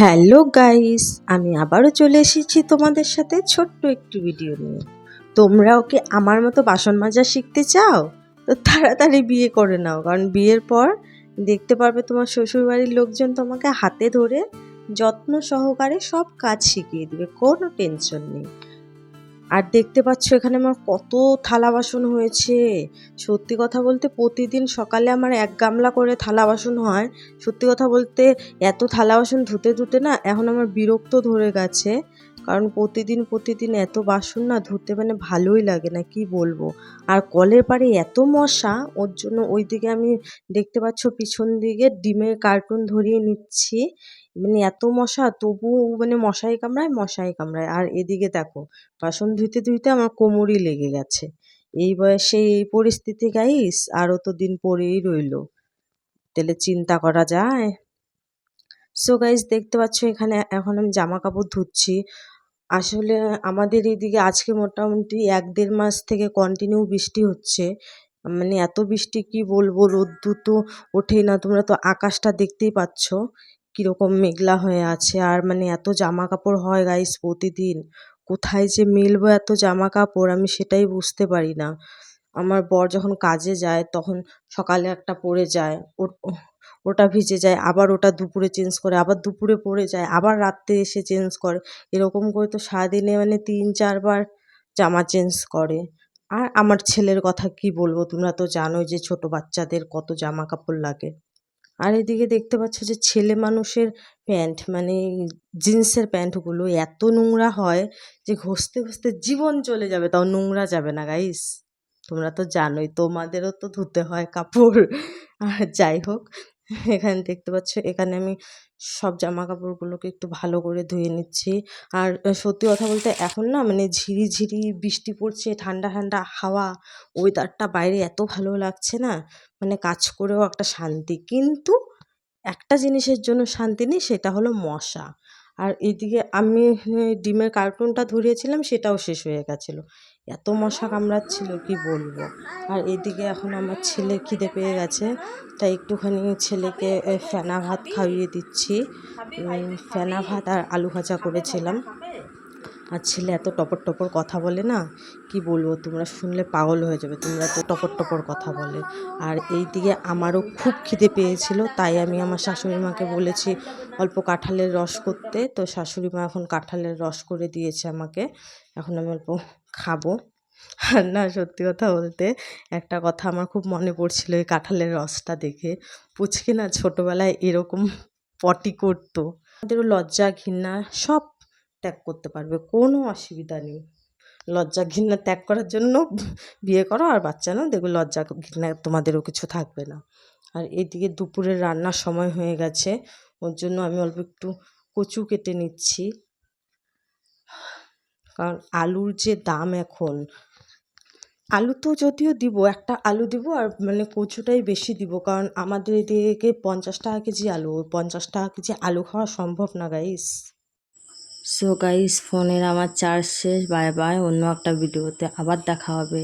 Hello guys, আমি আবারও চলে এসেছি তোমাদের সাথে ছোট্ট একটি ভিডিও নিয়ে। তোমরা ওকে আমার মতো বাসন মাজা শিখতে চাও? তো তাড়াতাড়ি বিয়ে করে নাও, কারণ বিয়ের পর দেখতে পারবে তোমার শ্বশুরবাড়ির লোকজন তোমাকে হাতে ধরে যত্ন সহকারে সব কাজ শিখিয়ে দেবে, কোনো টেনশন নেই। আর দেখতে পাচ্ছ এখানে আমার কত থালা বাসন হয়েছে। সত্যি কথা বলতে প্রতিদিন সকালে আমার এক গামলা করে থালা বাসন হয়। সত্যি কথা বলতে এত থালা বাসন ধুতে ধুতে না এখন আমার বিরক্ত ধরে গেছে। কারণ প্রতিদিন প্রতিদিন এত বাসন না ধুতে মানে ভালোই লাগে না, কি বলব? আর কলের পাড়ে এত মশা, ওর জন্য ওইদিকে আমি দেখতে পাচ্ছ পিছন দিকে ডিমের কার্টুন ধরিয়ে নিচ্ছি। মানে এত মশা, তবু মানে মশাই কামড়ায় মশাই কামড়ায়। আর এদিকে দেখো, বাসন ধুইতে ধুইতে আমার কোমরই লেগে গেছে। এই বয়সে এই পরিস্থিতি গাইস আরও তো দিন পরেই রইল। তাহলে চিন্তা করা যায়। সো গাইস দেখতে পাচ্ছ এখানে এখন আমি জামা কাপড় ধুচ্ছি। আসলে আমাদের এদিকে আজকে মোটামুটি এক দেড় মাস থেকে কন্টিনিউ বৃষ্টি হচ্ছে। মানে এত বৃষ্টি কি বলব? রোদ্দুর তো ওঠেই না। তোমরা তো আকাশটা দেখতেই পাচ্ছ কীরকম মেঘলা হয়ে আছে। আর মানে এত জামা কাপড় হয় গাইস প্রতিদিন। কোথায় যে মেলবো এত জামা কাপড় আমি সেটাই বুঝতে পারি না। আমার বর যখন কাজে যায়, তখন সকালে একটা পরে যায়। ওর ওটা ভিজে যায়, আবার ওটা দুপুরে চেঞ্জ করে, আবার দুপুরে পরে যায়, আবার রাত্রে এসে চেঞ্জ করে। এরকম করে তো সারাদিনে মানে তিন, চারবার জামা চেঞ্জ করে। আর আমার ছেলের কথা কি বলব, তোমরা তো জানোই যে ছোট বাচ্চাদের কত জামা কাপড় লাগে। আর এদিকে দেখতে পাচ্ছ যে ছেলে মানুষের প্যান্ট মানে জিন্সের প্যান্টগুলো এত নোংরা হয় যে ঘষতে ঘষতে জীবন চলে যাবে, তাও নোংরা যাবে না গাইস তোমরা তো জানোই, তোমাদেরও তো ধুতে হয় কাপড়। আর যাই হোক এখানে দেখতে পাচ্ছ, এখানে আমি সব জামা কাপড়গুলোকে একটু ভালো করে ধুয়ে নিচ্ছি। আর সত্যি কথা বলতে এখন না মানে ঝিরি ঝিরি বৃষ্টি পড়ছে, ঠান্ডা ঠান্ডা হাওয়া ওয়েদারটা বাইরে এত ভালো লাগছে না মানে কাজ করেও একটা শান্তি। কিন্তু একটা জিনিসের জন্য শান্তি নেই, সেটা হলো মশা। আর এদিকে আমি ডিমের কার্টুনটা ধরিয়েছিলাম, সেটাও শেষ হয়ে গেছিল। এত মশা কামড়াচ্ছিল, কি বলব? আর এদিকে এখন আমার ছেলে খিদে পেয়ে গেছে, তাই একটুখানি ছেলেকে ফেনা ভাত খাইয়ে দিচ্ছি। ফেনা ভাত আর আলু ভাজা করেছিলাম। আর ছেলে এত টপর টপর কথা বলে না, কি বলব, তোমরা শুনলে পাগল হয়ে যাবে, তোমরা এত টপর টপর কথা বলে। আর এই দিকে আমারও খুব খিদে পেয়েছিল, তাই আমি আমার শাশুড়ি মাকে বলেছি, অল্প কাঁঠালের রস করতে। তো শাশুড়ি মা এখন কাঁঠালের রস করে দিয়েছে আমাকে, এখন আমি অল্প খাব। আর না, সত্যি কথা বলতে একটা কথা আমার খুব মনে পড়ছিল এই কাঁঠালের রসটা দেখে। পুচকে না ছোটোবেলায় এরকম পটি করতো। আমাদেরও লজ্জা, ঘৃণা সব ত্যাগ করতে পারবে, কোনো অসুবিধা নেই। লজ্জা, ঘৃণা ত্যাগ করার জন্য বিয়ে করো আর বাচ্চা নাও, দেখবে লজ্জা, ঘৃণা তোমাদেরও কিছু থাকবে না। আর এদিকে দুপুরের রান্নার সময় হয়ে গেছে, ওর জন্য আমি অল্প একটু কচু কেটে নিচ্ছি। কারণ আলুর যে দাম এখন, আলু তো যদিও দিব, একটা আলু দিব আর মানে কচুটাই বেশি দিব কারণ আমাদের এদিকে পঞ্চাশ টাকা কেজি আলু পঞ্চাশ টাকা কেজি আলু খাওয়া সম্ভব না গাইস সো গাইস ফোনের আমার চার্জ শেষ বাই বাই অন্য একটা ভিডিওতে আবার দেখা হবে।